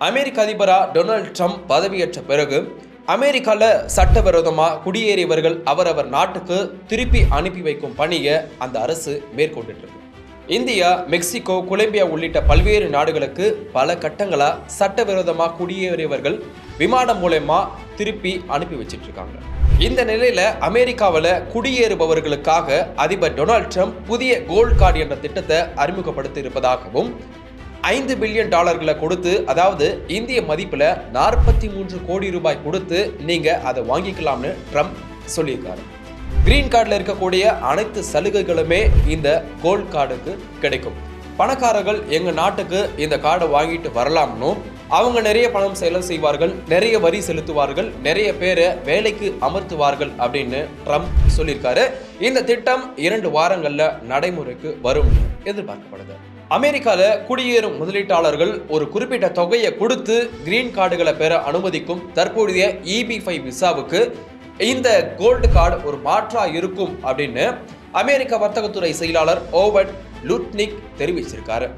அமெரிக்க அதிபரா Donald Trump பதவியேற்ற பிறகு அமெரிக்காவில் சட்டவிரோதமாக குடியேறியவர்கள் அவரவர் நாட்டுக்கு திருப்பி அனுப்பி வைக்கும் பணியை அந்த அரசு மேற்கொண்டுட்டு இந்தியா மெக்சிகோ கொலம்பியா உள்ளிட்ட பல்வேறு நாடுகளுக்கு பல கட்டங்களாக சட்டவிரோதமாக குடியேறியவர்கள் விமானம் மூலயமா திருப்பி அனுப்பி வச்சிட்ருக்காங்க இந்த நிலையில் அமெரிக்காவில் குடியேறுபவர்களுக்காக அதிபர் டொனால்ட் ட்ரம்ப் புதிய கோல்ட் கார்டு என்ற திட்டத்தை அறிமுகப்படுத்தி இருப்பதாகவும் ஐந்து பில்லியன் டாலர்களை கொடுத்து அதாவது இந்திய மதிப்பில் நாற்பத்தி மூன்று கோடி ரூபாய் கொடுத்து நீங்கள் அதை வாங்கிக்கலாம்னு ட்ரம்ப் சொல்லியிருக்காரு. கிரீன் கார்டில் இருக்கக்கூடிய அனைத்து சலுகைகளுமே இந்த கோல்ட் கார்டுக்கு கிடைக்கும். பணக்காரர்கள் எங்கள் நாட்டுக்கு இந்த கார்டை வாங்கிட்டு வரலாம்னு அவங்க நிறைய பணம் செலவு செய்வார்கள் நிறைய வரி செலுத்துவார்கள் நிறைய பேரை வேலைக்கு அமர்த்துவார்கள் அப்படின்னு ட்ரம்ப் சொல்லியிருக்காரு. இந்த திட்டம் இரண்டு வாரங்களில் நடைமுறைக்கு வரும். எதிர்பார்க்கப்படுது. அமெரிக்காவில் குடியேறும் முதலீட்டாளர்கள் ஒரு குறிப்பிட்ட தொகையை கொடுத்து கிரீன் கார்டுகளை பெற அனுமதிக்கும் தற்போதைய இபி ஃபைவ் விசாவுக்கு இந்த கோல்டு கார்டு ஒரு மாற்றா இருக்கும் அப்படின்னு அமெரிக்க வர்த்தகத்துறை செயலாளர் ஓவர்ட் லுட்னிக் தெரிவிச்சிருக்காரு.